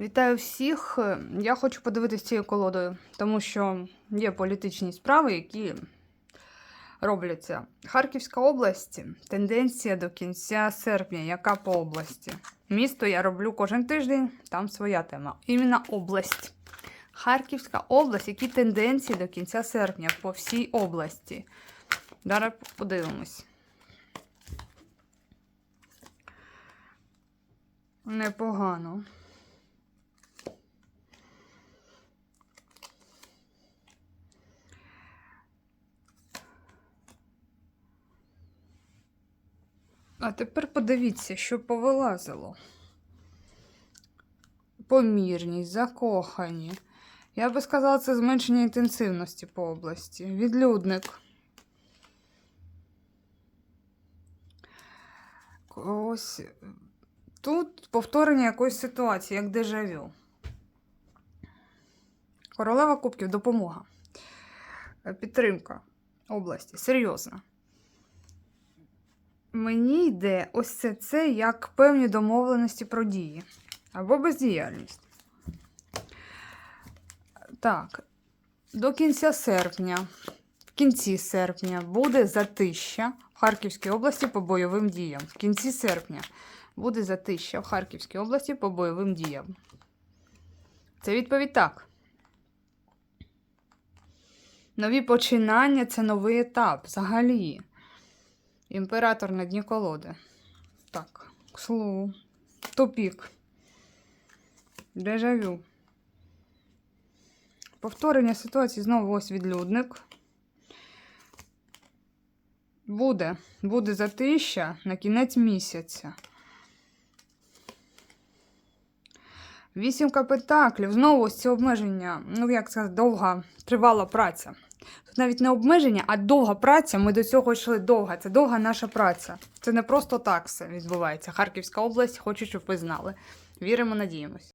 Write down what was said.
Вітаю всіх. Я хочу подивитися цією колодою, тому що є політичні справи, які робляться. Харківська область, тенденція до кінця серпня, яка по області. Місто я роблю кожен тиждень, там своя тема. Іменно область. Харківська область, які тенденції до кінця серпня по всій області. Зараз подивимось. Непогано. А тепер подивіться, що повилазило. Помірність, закохані. Я би сказала, це зменшення інтенсивності по області. Відлюдник. Ось тут повторення якоїсь ситуації, як дежавю. Королева Кубків, допомога. Підтримка області. Серйозна. Мені йде ось це, це як певні домовленості про дії або бездіяльність. Так, до кінця серпня, в кінці серпня буде затища в Харківській області по бойовим діям. В кінці серпня буде затища в Харківській області по бойовим діям. Це відповідь так. Нові починання це новий етап взагалі. Імператор на дні колоди. Так, к слову. Тупік. Дежавю. Повторення ситуації знову ось відлюдник. Буде. Буде затища на кінець місяця. Вісімка пентаклів. Знову ось це обмеження. Ну, як сказати, довга тривала праця. Тут навіть не обмеження, а довга праця. Ми до цього йшли довга. Це довга наша праця. Це не просто так все відбувається. Харківська область, хочу, щоб ви знали. Віримо, надіємось.